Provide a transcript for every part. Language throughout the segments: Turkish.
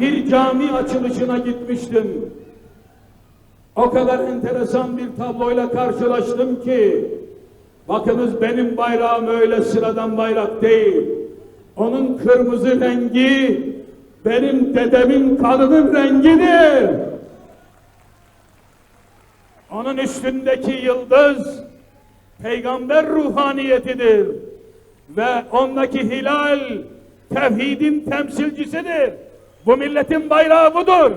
bir cami açılışına gitmiştim. O kadar enteresan bir tabloyla karşılaştım ki bakınız benim bayrağım öyle sıradan bayrak değil. Onun kırmızı rengi benim dedemin kanının rengidir. Onun üstündeki yıldız peygamber ruhaniyetidir. Ve ondaki hilal tevhidin temsilcisidir. Bu milletin bayrağı budur.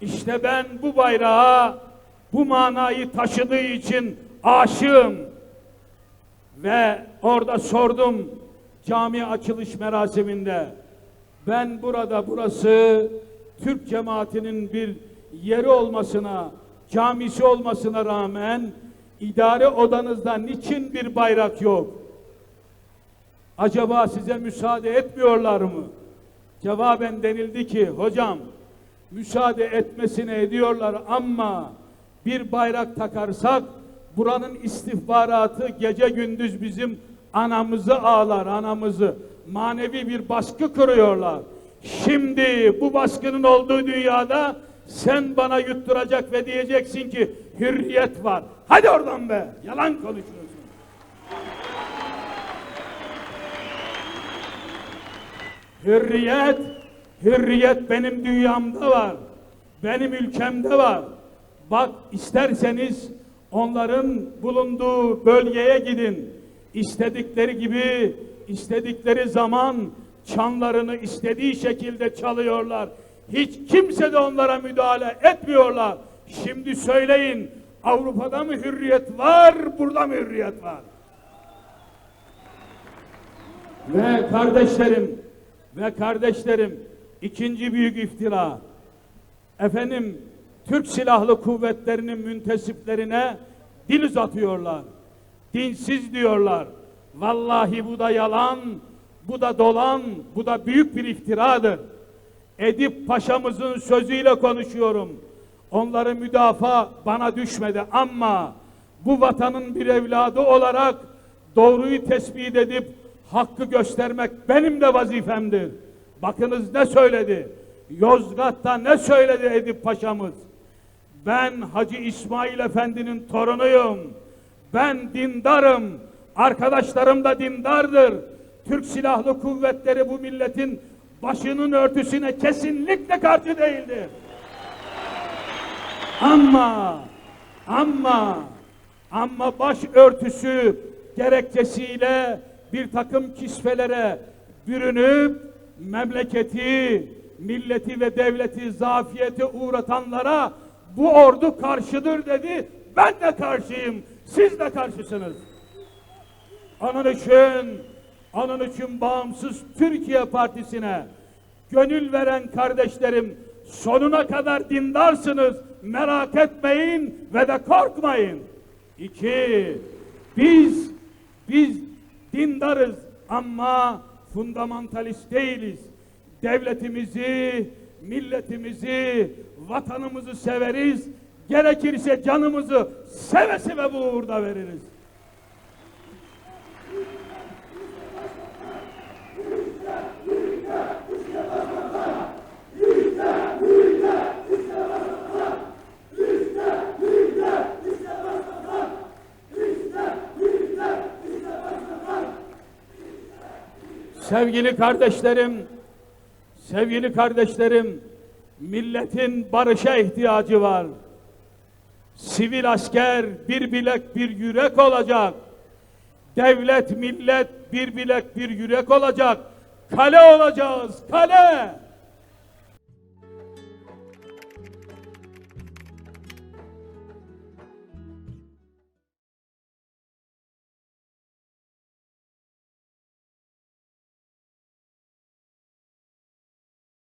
İşte ben bu bayrağa bu manayı taşıdığı için aşığım. Ve orada sordum cami açılış merasiminde. Ben burada burası Türk cemaatinin bir yeri olmasına, camisi olmasına rağmen idare odanızda niçin bir bayrak yok? Acaba size müsaade etmiyorlar mı? Cevaben denildi ki hocam müsaade etmesine ediyorlar ama bir bayrak takarsak buranın istihbaratı gece gündüz bizim anamızı ağlar anamızı manevi bir baskı kuruyorlar. Şimdi bu baskının olduğu dünyada sen bana yutturacak ve diyeceksin ki hürriyet var. Hadi oradan be yalan konuşuyorsun. Hürriyet, hürriyet benim dünyamda var. Benim ülkemde var. Bak isterseniz onların bulunduğu bölgeye gidin. İstedikleri gibi, istedikleri zaman çanlarını istediği şekilde çalıyorlar. Hiç kimse de onlara müdahale etmiyorlar. Şimdi söyleyin Avrupa'da mı hürriyet var, burada mı hürriyet var? Ve kardeşlerim, ve kardeşlerim ikinci büyük iftira. Efendim Türk Silahlı Kuvvetleri'nin müntesiplerine dil uzatıyorlar. Dinsiz diyorlar. Vallahi bu da yalan, bu da dolan, bu da büyük bir iftiradır. Edip Paşa'mızın sözüyle konuşuyorum. Onları müdafaa bana düşmedi ama bu vatanın bir evladı olarak doğruyu tespit edip hakkı göstermek benim de vazifemdir. Bakınız ne söyledi? Yozgat'ta ne söyledi Edip Paşa'mız? Ben Hacı İsmail Efendi'nin torunuyum. Ben dindarım. Arkadaşlarım da dindardır. Türk Silahlı Kuvvetleri bu milletin başının örtüsüne kesinlikle karşı değildir. Ama ama ama baş örtüsü gerekçesiyle bir takım kisvelere bürünüp memleketi, milleti ve devleti zafiyete uğratanlara bu ordu karşıdır dedi. Ben de karşıyım. Siz de karşısınız. Onun için, onun için bağımsız Türkiye Partisi'ne gönül veren kardeşlerim sonuna kadar dindarsınız. Merak etmeyin ve de korkmayın. İki, biz, biz dindarız ama fundamentalist değiliz. Devletimizi, milletimizi, vatanımızı severiz. Gerekirse canımızı seve seve bu uğurda veririz. Sevgili kardeşlerim, sevgili kardeşlerim, milletin barışa ihtiyacı var. Sivil asker bir bilek bir yürek olacak. Devlet millet bir bilek bir yürek olacak. Kale olacağız, kale.